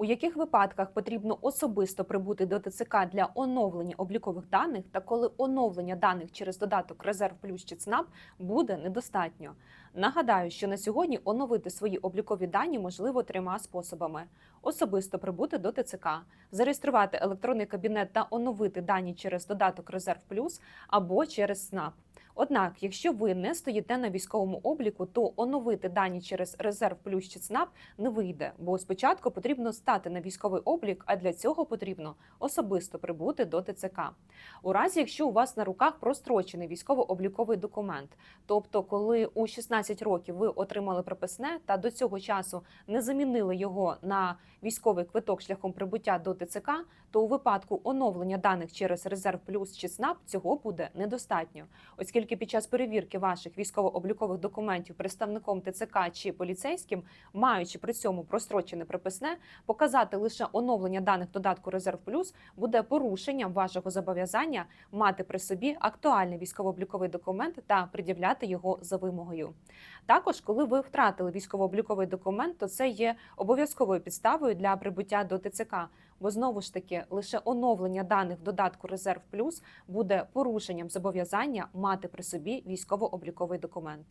У яких випадках потрібно особисто прибути до ТЦК для оновлення облікових даних та коли оновлення даних через додаток Резерв Плюс чи ЦНАП буде недостатньо? Нагадаю, що на сьогодні оновити свої облікові дані можливо трьома способами: особисто прибути до ТЦК, зареєструвати електронний кабінет та оновити дані через додаток Резерв Плюс або через СНАП. Однак, якщо ви не стоїте на військовому обліку, то оновити дані через резерв плюс чи ЦНАП не вийде, бо спочатку потрібно стати на військовий облік, а для цього потрібно особисто прибути до ТЦК. У разі, якщо у вас на руках прострочений військово-обліковий документ, тобто, коли у 16 років ви отримали приписне та до цього часу не замінили його на військовий квиток шляхом прибуття до ТЦК, то у випадку оновлення даних через резерв плюс чи СНАП цього буде недостатньо, оскільки під час перевірки ваших військово-облікових документів представником ТЦК чи поліцейським, маючи при цьому прострочене приписне, показати лише оновлення даних додатку Резерв Плюс буде порушенням вашого зобов'язання мати при собі актуальний військово-обліковий документ та пред'являти його за вимогою. Також, коли ви втратили військово-обліковий документ, то це є обов'язковою підставою для прибуття до ТЦК, бо знову ж таки лише оновлення даних в додатку Резерв Плюс буде порушенням зобов'язання мати при собі військово-обліковий документ.